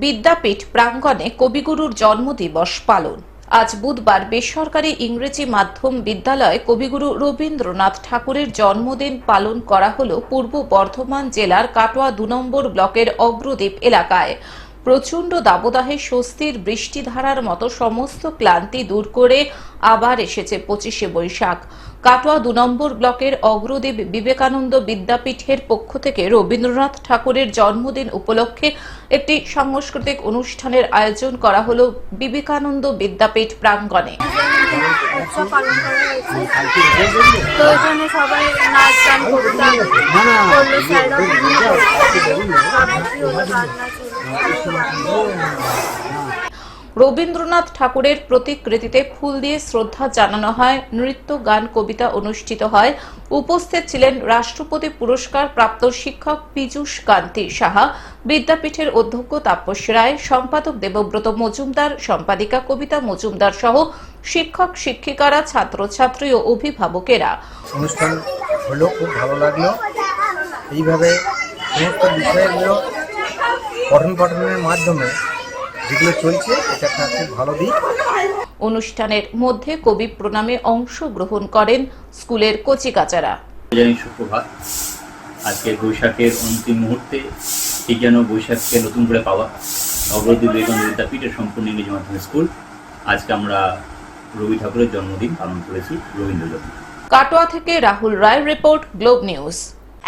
বিদ্যাপীঠ প্রাঙ্গণে কবিগুরুর জন্মদিবস পালন। আজ বুধবার বেসরকারি ইংরেজি মাধ্যম বিদ্যালয়ে কবিগুরু রবীন্দ্রনাথ ঠাকুরের জন্মদিন পালন করা হল পূর্ব বর্ধমান জেলার কাটোয়া দু নম্বর ব্লকের অগ্রদ্বীপ এলাকায়। প্রচণ্ড দাবদাহে স্বস্তির বৃষ্টিধারার মতো সমস্ত ক্লান্তি দূর করে আবার এসেছে পঁচিশে বৈশাখ। কাটোয়া দু নম্বর ব্লকের অগ্রদেব বিবেকানন্দ বিদ্যাপীঠের পক্ষ থেকে রবীন্দ্রনাথ ঠাকুরের জন্মদিন উপলক্ষে একটি সাংস্কৃতিক অনুষ্ঠানের আয়োজন করা হলো বিবেকানন্দ বিদ্যাপীঠ প্রাঙ্গণে। তো এখানে সবাই নাচ গান কবিতা রবীন্দ্রনাথ ঠাকুরের প্রতিকৃতিতে ফুল দিয়ে শ্রদ্ধা জানানো হয়, নৃত্য, গান, কবিতা অনুষ্ঠিত হয়। উপস্থিত ছিলেন রাষ্ট্রপতি পুরস্কার প্রাপ্ত শিক্ষক পীযূষ কান্তি সাহা, বিদ্যাপীঠের অধ্যক্ষ তাপস রায়, সম্পাদক দেবব্রত মজুমদার, সম্পাদিকা কবিতা মজুমদার সহ শিক্ষক শিক্ষিকারা, ছাত্রছাত্রী ও অভিভাবকেরা। অনুষ্ঠান হলো, খুব ভালো লাগল। এইভাবে সমস্ত বিষয়গুলো পঠন পাঠনের মাধ্যমে যেগুলো চলছে এটা একটা খুব ভালো দিক। অনুষ্ঠানের মধ্যে কবি প্রণামে অংশগ্রহণ করেন স্কুলের কচিকাচারা। জানি সুপ্রভাত। আজকে বৈশাখের অন্তিম মুহূর্তে এই যেন বৈশাখকে নতুন করে পাওয়া। অগ্রদীপ বিবেকানন্দ বিদ্যাপীঠের সম্পূর্ণ ইংরেজি মাধ্যমিক স্কুল। আজকে আমরা রবি ঠাকুরের জন্মদিন পালন করেছি রবীন্দ্র জন্মদিন কাটোয়া থেকে Rahul Roy report Globe News.